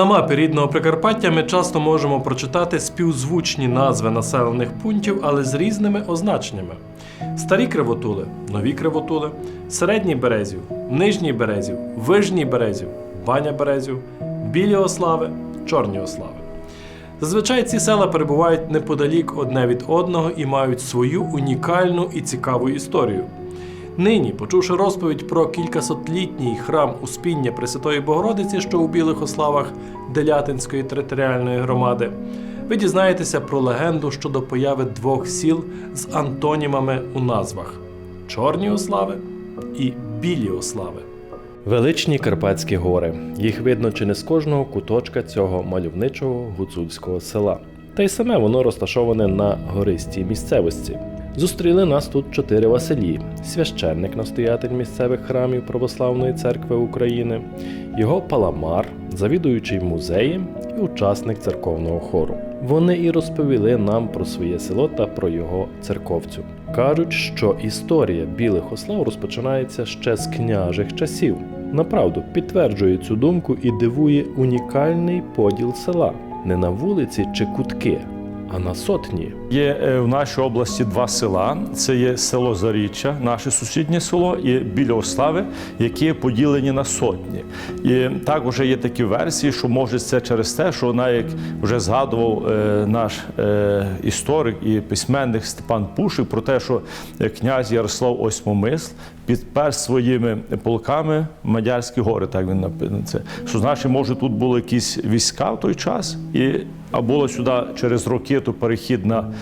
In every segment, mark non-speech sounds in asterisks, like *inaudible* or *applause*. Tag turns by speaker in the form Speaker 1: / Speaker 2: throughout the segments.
Speaker 1: На мапі рідного Прикарпаття ми часто можемо прочитати співзвучні назви населених пунктів, але з різними означеннями: старі кривотули, нові кривотули, середній березів, нижній березів, вижній березів, баня березів, білі ослави, чорні ослави. Зазвичай ці села перебувають неподалік одне від одного і мають свою унікальну і цікаву історію. Нині, почувши розповідь про кількасотлітній храм Успіння Пресвятої Богородиці, що у Білих Ославах Делятинської територіальної громади, ви дізнаєтеся про легенду щодо появи двох сіл з антонімами у назвах Чорні Ослави і Білі Ослави. Величні Карпатські гори. Їх видно чи не з кожного куточка цього мальовничого гуцульського села. Та й саме воно розташоване на гористій місцевості. Зустріли нас тут чотири Василі: священник, настоятель місцевих храмів Православної церкви України, його паламар, завідуючий музеєм і учасник церковного хору. Вони і розповіли нам про своє село та про його церковцю. Кажуть, що історія білих ослав розпочинається ще з княжих часів. Направду підтверджує цю думку і дивує унікальний поділ села не на вулиці чи кутки, а на сотні.
Speaker 2: Є е, в нашій області два села: це є село Заріччя, наше сусіднє село, і біля Ослави, які поділені на сотні. І також є такі версії, що може це через те, що вона, як вже згадував е, наш е, історик і письменник Степан Пушик, про те, що князь Ярослав Осьмомисл підпер своїми полками Мадярські гори, так він написано. Це що значить, може тут були якісь війська в той час, і а було сюди через роки то перехід на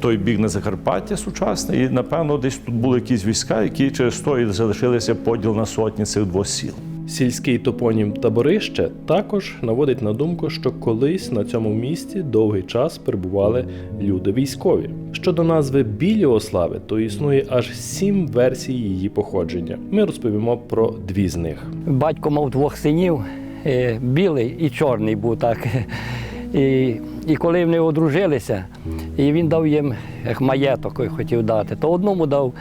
Speaker 2: той бік на Закарпаття сучасне, і напевно десь тут були якісь війська, які через то і залишилися поділ на сотні цих двох сіл.
Speaker 1: Сільський топонім Таборище також наводить на думку, що колись на цьому місці довгий час перебували люди військові. Щодо назви Білі Ослави, то існує аж сім версій її походження. Ми розповімо про дві з них.
Speaker 3: Батько мав двох синів, е, білий і чорний був так. *laughs* І, і коли вони одружилися, і він дав їм як маєток хотів дати, то одному дав,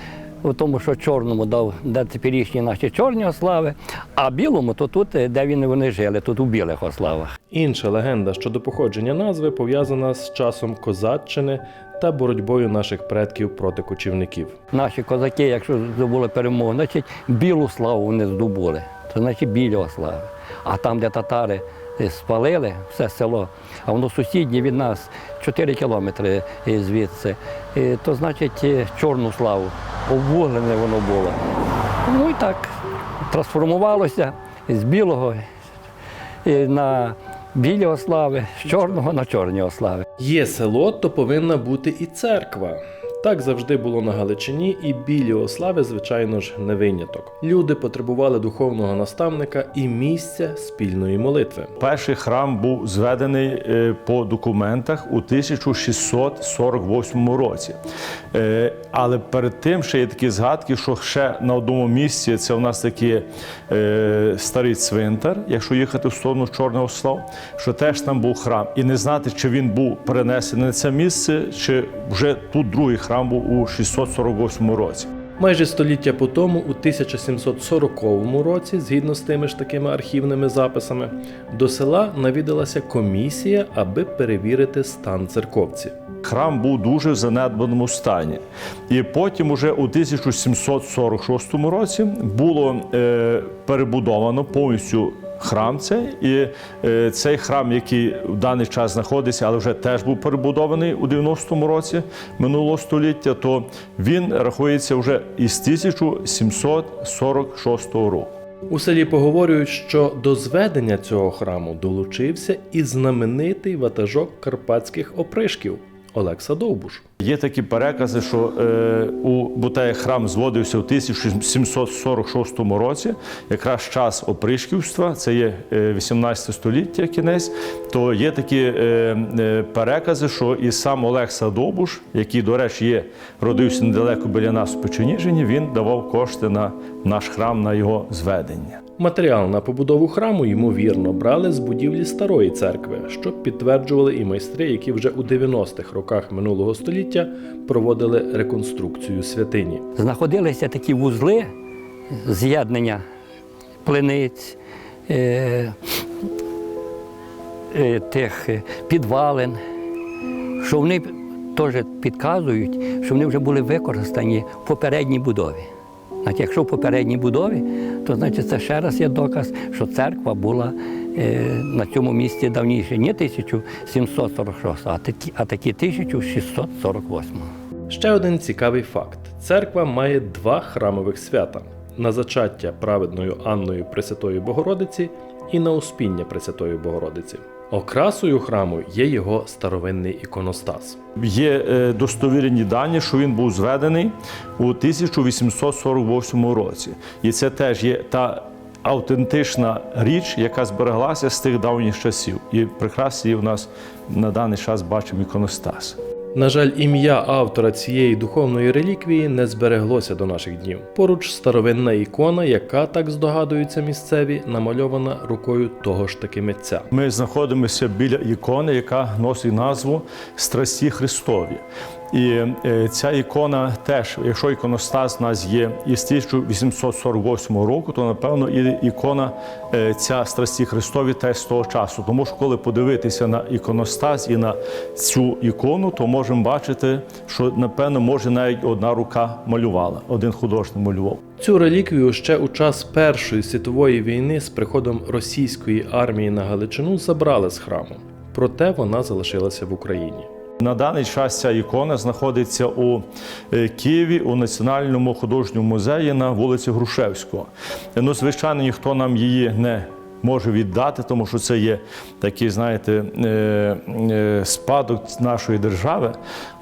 Speaker 3: тому, що чорному дав, де теперішні наші чорні ослави, а білому то тут, е, де він, вони жили, тут у білих ославах.
Speaker 1: Інша легенда щодо походження назви пов'язана з часом козаччини та боротьбою наших предків проти кочівників.
Speaker 3: Наші козаки, якщо здобули перемогу, значить білу славу вони здобули. Це значить білі ослави. А там, де татари спалили все село, а воно сусіднє від нас 4 кілометри е, звідси, е, то значить е, чорну славу. Обвуглене воно було. Ну і так трансформувалося з білого е, на білі ослави, з чорного на чорні ослави.
Speaker 1: Є село, то повинна бути і церква. Так завжди було на Галичині, і білі ослави, звичайно ж, не виняток. Люди потребували духовного наставника і місця спільної молитви.
Speaker 2: Перший храм був зведений е, по документах у 1648 році. Е, Але перед тим ще є такі згадки, що ще на одному місці це у нас такий е, старий цвинтар, якщо їхати в сторону Чорного Слав, що теж там був храм. І не знати, чи він був перенесений на це місце, чи вже тут другий храм був у 648 році.
Speaker 1: Майже століття по тому, у 1740 році, згідно з тими ж такими архівними записами, до села навідалася комісія, аби перевірити стан церковці.
Speaker 2: Храм був дуже в занедбаному стані. І потім, уже у 1746 році, було е, перебудовано повністю храм цей. І е, цей храм, який в даний час знаходиться, але вже теж був перебудований у 90-му році минулого століття, то він рахується вже із 1746 року.
Speaker 1: У селі поговорюють, що до зведення цього храму долучився і знаменитий ватажок карпатських опришків Олекса Довбуш.
Speaker 2: Є такі перекази, що е, у Бутеї храм зводився в 1746 році, якраз час опришківства, це є е, 18 століття кінець, то є такі е, е, перекази, що і сам Олег Садобуш, який, до речі, є, родився недалеко біля нас у Печеніжині, він давав кошти на наш храм, на його зведення.
Speaker 1: Матеріал на побудову храму, ймовірно, брали з будівлі старої церкви, що підтверджували і майстри, які вже у 90-х роках минулого століття проводили реконструкцію святині.
Speaker 3: Знаходилися такі вузли з'єднання плениць, е, е, тих е, підвалин, що вони теж підказують, що вони вже були використані в попередній будові. Значить, якщо в попередній будові, то значить це ще раз є доказ, що церква була е, на цьому місці давніше, не 1746, а такі, а такі 1648.
Speaker 1: Ще один цікавий факт: церква має два храмових свята: на зачаття праведною Анною Пресвятої Богородиці і на Успіння Пресвятої Богородиці. Окрасою храму є його старовинний іконостас.
Speaker 2: Є е, достовірені дані, що він був зведений у 1848 році. І це теж є та автентична річ, яка збереглася з тих давніх часів. І прекрасні у нас на даний час бачимо іконостас.
Speaker 1: На жаль, ім'я автора цієї духовної реліквії не збереглося до наших днів. Поруч старовинна ікона, яка, так здогадуються місцеві, намальована рукою того ж таки митця.
Speaker 2: Ми знаходимося біля ікони, яка носить назву Страсті Христові. І е, ця ікона теж, якщо іконостас у нас є із 1848 року, то напевно і ікона е, ця Страсті Христові теж з того часу. Тому що коли подивитися на іконостас і на цю ікону, то можемо бачити, що напевно може навіть одна рука малювала, один художник малював.
Speaker 1: Цю реліквію ще у час Першої світової війни з приходом російської армії на Галичину забрали з храму. Проте вона залишилася в Україні.
Speaker 2: На даний час ця ікона знаходиться у е, Києві у Національному художньому музеї на вулиці Грушевського. Ну, звичайно, ніхто нам її не може віддати, тому що це є такий, знаєте, е, е, спадок нашої держави.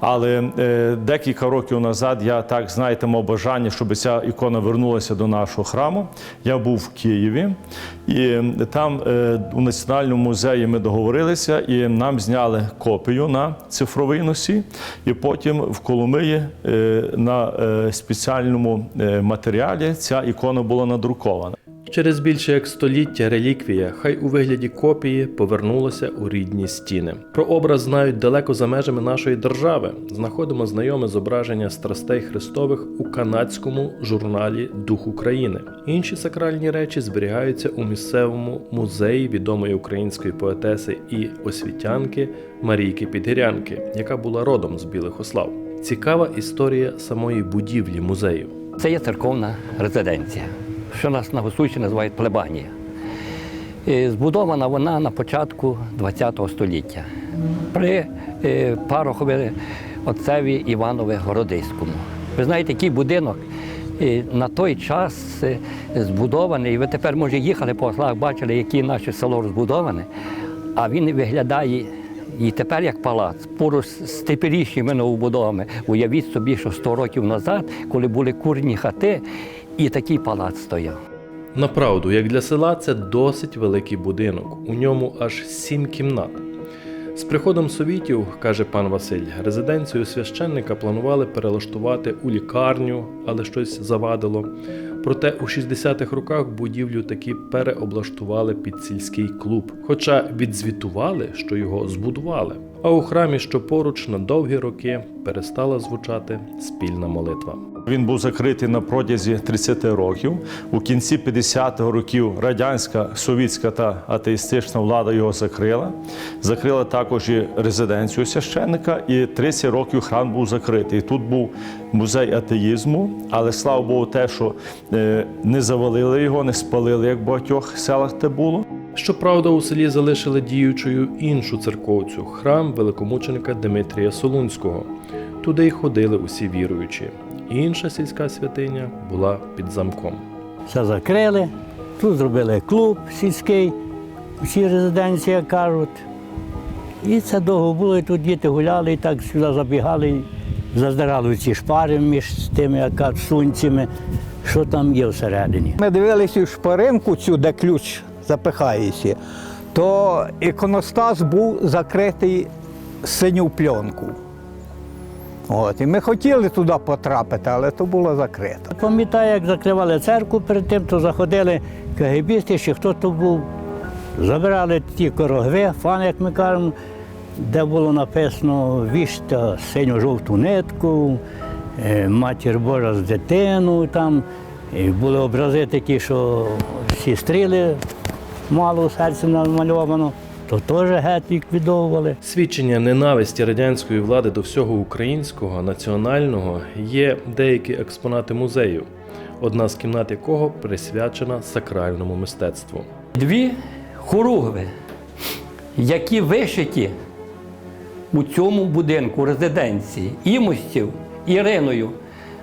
Speaker 2: Але е, декілька років назад я так, знаєте, мав бажання, щоб ця ікона вернулася до нашого храму. Я був в Києві, і там у Національному музеї ми договорилися, і нам зняли копію на цифровий носій, і потім в Коломиї на спеціальному матеріалі ця ікона була надрукована.
Speaker 1: Через більше як століття реліквія, хай у вигляді копії, повернулася у рідні стіни. Про образ знають далеко за межами нашої держави. Знаходимо знайоме зображення страстей Христових у канадському журналі Дух України. Інші сакральні речі зберігаються у місцевому музеї відомої української поетеси і освітянки Марійки Підгірянки, яка була родом з Білих Ослав. Цікава історія самої будівлі музею.
Speaker 3: Це є церковна резиденція, що нас на Гусучі називають плебанія. Е, Збудована вона на початку ХХ століття при е, парохові отцеві Іванові Городиському. Ви знаєте, який будинок е, на той час збудований. І ви тепер, може, їхали по ослах, бачили, яке наше село розбудоване, а він виглядає і тепер як палац, поруч з теперішніми новобудовами. Уявіть собі, що 100 років назад, коли були курні хати, і такий палац стояв.
Speaker 1: Направду, як для села, це досить великий будинок. У ньому аж сім кімнат. З приходом совітів, каже пан Василь, резиденцію священника планували перелаштувати у лікарню, але щось завадило. Проте у 60-х роках будівлю таки переоблаштували під сільський клуб, хоча відзвітували, що його збудували. А у храмі, що поруч на довгі роки, перестала звучати спільна молитва.
Speaker 2: Він був закритий на протязі 30 років. У кінці 50-х років радянська, совітська та атеїстична влада його закрила. Закрила також і резиденцію священника, і 30 років храм був закритий. Тут був музей атеїзму, але слава Богу, те, що е, не завалили його, не спалили, як в багатьох селах те було.
Speaker 1: Щоправда, у селі залишили діючою іншу церковцю храм великомученика Дмитрія Солунського. Туди й ходили усі віруючі. Інша сільська святиня була під замком.
Speaker 4: Все закрили, тут зробили клуб сільський, всі резиденції як кажуть. І це довго було, і тут діти гуляли, і так сюди забігали, і заздирали ці шпари між тими як кажуть, сунцями, що там є всередині.
Speaker 5: Ми дивилися в шпаринку цю, де ключ запихається, то іконостас був закритий синю пленку. От, і ми хотіли туди потрапити, але то було закрито.
Speaker 4: Пам'ятаю, як закривали церкву перед тим, то заходили кагибісти, чи хто то був. Забирали ті корогви, фан, як ми кажемо, де було написано вішта синьо-жовту нитку, е, матір Божа з дитину. Там. І були образи такі, що всі стріли мало у серці намальовано. то теж геть ліквідовували.
Speaker 1: Свідчення ненависті радянської влади до всього українського, національного є деякі експонати музею, одна з кімнат якого присвячена сакральному мистецтву.
Speaker 3: Дві хоругви, які вишиті у цьому будинку резиденції імостів Іриною,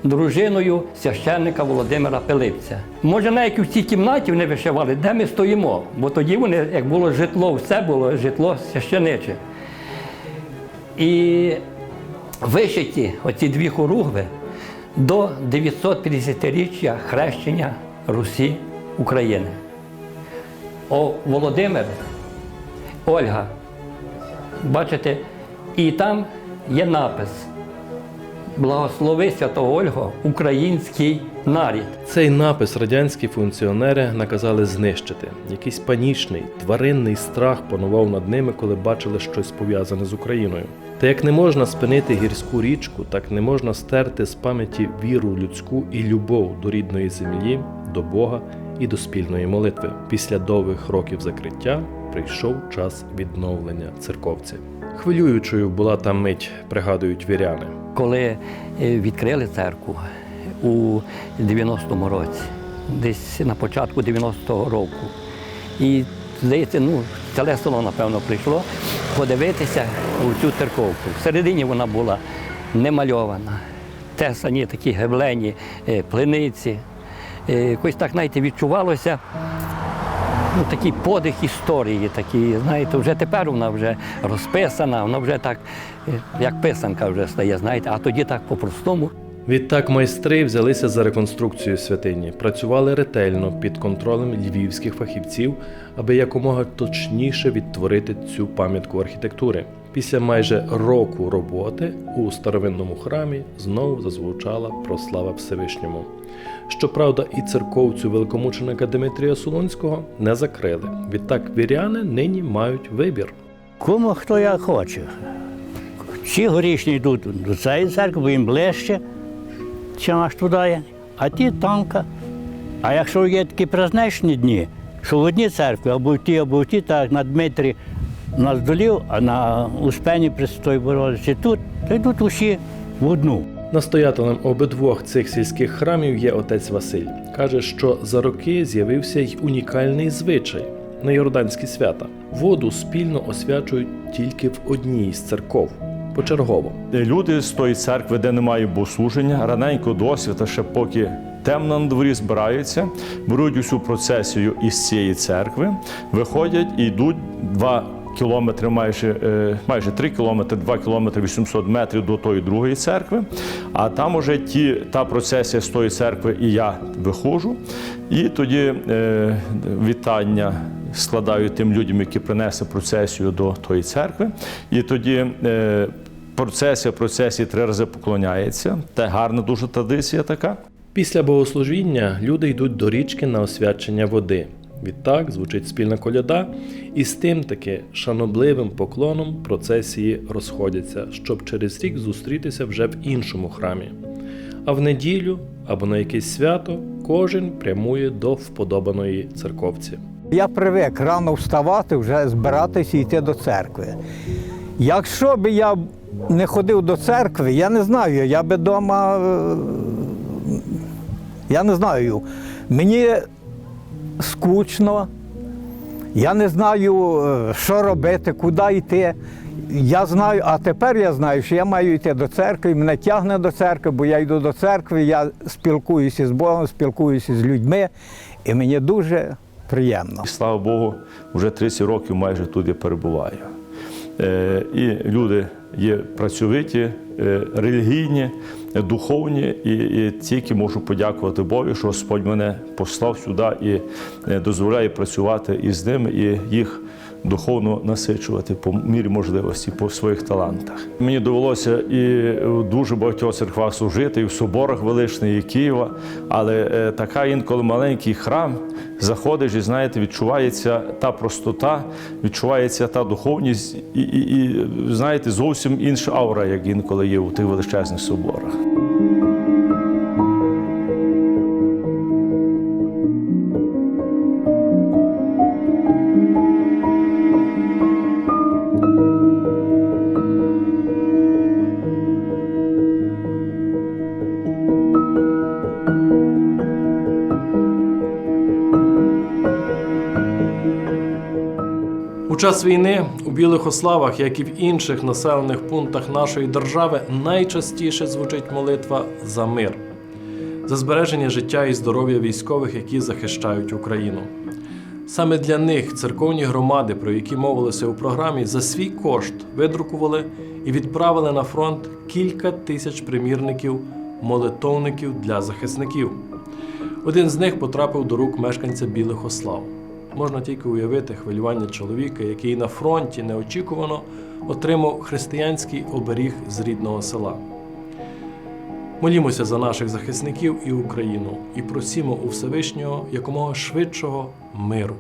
Speaker 3: дружиною священника Володимира Пилипця. Може, навіть у цій кімнаті вони вишивали, де ми стоїмо, бо тоді вони, як було житло, все було житло священиче. І вишиті оці дві хоругви до 950-річчя хрещення Русі України. О, Володимир, Ольга. Бачите, і там є напис Благослови святого Ольго, український нарід.
Speaker 1: Цей напис радянські функціонери наказали знищити. Якийсь панічний, тваринний страх панував над ними, коли бачили щось пов'язане з Україною. Та як не можна спинити гірську річку, так не можна стерти з пам'яті віру людську і любов до рідної землі, до Бога і до спільної молитви. Після довгих років закриття прийшов час відновлення церковці. Хвилюючою була та мить, пригадують віряни.
Speaker 3: Коли е, відкрили церкву у 90-му році, десь на початку 90-го року. І здається, ну, ціле село, напевно, прийшло подивитися у цю церковку. Всередині вона була не мальована. Тесані такі геблені е, плениці. Е, Якось так, знаєте, відчувалося ну, такий подих історії, такий, знаєте, вже тепер вона вже розписана, вона вже так, е, як писанка вже стає, знаєте, а тоді так по-простому.
Speaker 1: Відтак майстри взялися за реконструкцію святині, працювали ретельно під контролем львівських фахівців, аби якомога точніше відтворити цю пам'ятку архітектури. Після майже року роботи у старовинному храмі знову зазвучала прослава Всевишньому. Щоправда, і церковцю великомученика Дмитрія Солунського не закрили. Відтак віряни нині мають вибір.
Speaker 4: Кому хто як хоче. Всі горішні йдуть до цієї церкви, бо їм ближче, чим аж туди. А ті танка. А якщо є такі праздничні дні, що в одній церкві, або в тій, або в тій, так на Дмитрі на здолів, а на Успені Пресвятої Богородиці тут, то йдуть усі в одну.
Speaker 1: Настоятелем обидвох цих сільських храмів є отець Василь. Каже, що за роки з'явився й унікальний звичай на Йорданські свята. Воду спільно освячують тільки в одній з церков почергово.
Speaker 2: Люди з тої церкви, де немає богослуження, раненько до свята, ще поки темно на дворі збираються, беруть усю процесію із цієї церкви, виходять і йдуть два кілометри, майже, е, майже 3 кілометри, 2 кілометри 800 метрів до тої другої церкви. А там уже ті, та процесія з тої церкви і я виходжу. І тоді е, вітання складаю тим людям, які принесли процесію до тої церкви. І тоді е, процесія процесії три рази поклоняється. Це гарна дуже традиція така.
Speaker 1: Після богослужіння люди йдуть до річки на освячення води. Відтак звучить спільна коляда, і з тим таки шанобливим поклоном процесії розходяться, щоб через рік зустрітися вже в іншому храмі. А в неділю або на якесь свято кожен прямує до вподобаної церковці.
Speaker 5: Я привик рано вставати, вже збиратися і йти до церкви. Якщо б я не ходив до церкви, я не знаю, я би вдома. Я не знаю. Мені скучно, я не знаю, е, що робити, куди йти. Я знаю, а тепер я знаю, що я маю йти до церкви, мене тягне до церкви, бо я йду до церкви, я спілкуюся з Богом, спілкуюся з людьми, і мені дуже приємно.
Speaker 2: І слава Богу, вже 30 років майже тут я перебуваю. Е, і люди є працьовиті, е, релігійні, духовні, і, і тільки можу подякувати Богу, що Господь мене послав сюди і е, дозволяє працювати із ними і їх духовно насичувати по мірі можливості, по своїх талантах. Мені довелося і в дуже багатьох церквах служити, і в соборах величних, і Києва, але е, така інколи маленький храм, заходиш і знаєте, відчувається та простота, відчувається та духовність, і, і, і знаєте, зовсім інша аура, як інколи є у тих величезних соборах.
Speaker 1: У час війни у Білих Ославах, як і в інших населених пунктах нашої держави, найчастіше звучить молитва за мир, за збереження життя і здоров'я військових, які захищають Україну. Саме для них церковні громади, про які мовилося у програмі, за свій кошт видрукували і відправили на фронт кілька тисяч примірників молитовників для захисників. Один з них потрапив до рук мешканця Білих Ослав. Можна тільки уявити хвилювання чоловіка, який на фронті неочікувано отримав християнський оберіг з рідного села. Молімося за наших захисників і Україну і просімо у Всевишнього якомога швидшого миру.